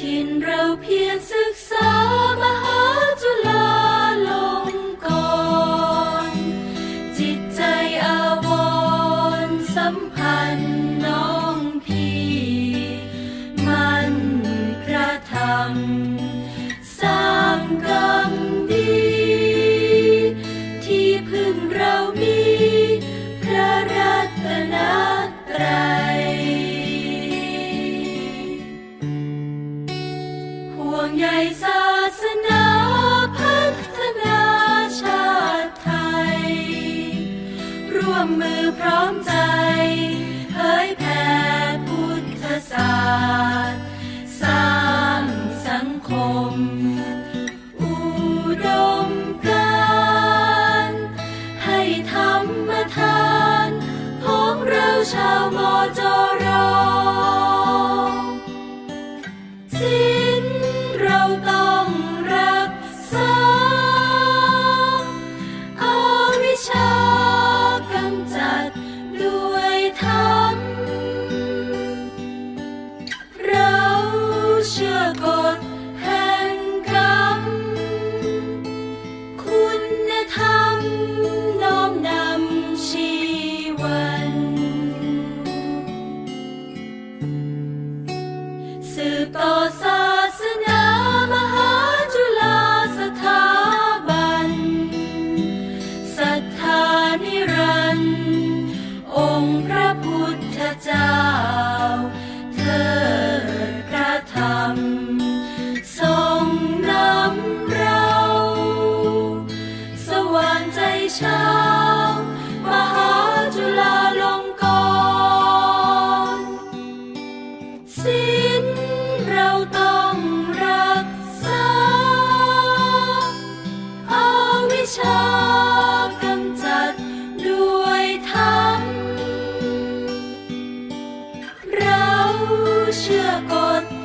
ถิ่นเราเพียรศึกษามหาจุฬาลงกรณ์จิตใจอาวรณ์สัมพันธ์น้องพีมันพระธร มือพร้อมใจเผยแผ่พุทธศาสตร์สร้างสังคม อุดมการให้ธรรมทานของเราชาว องค์พระพุทธเจ้าเทิดพระธรรม ทรงนำเรา สว่างใจชาวมหาจุฬาลงกรณ์สิ้นเราต้องรักษาอาวิชา เชื่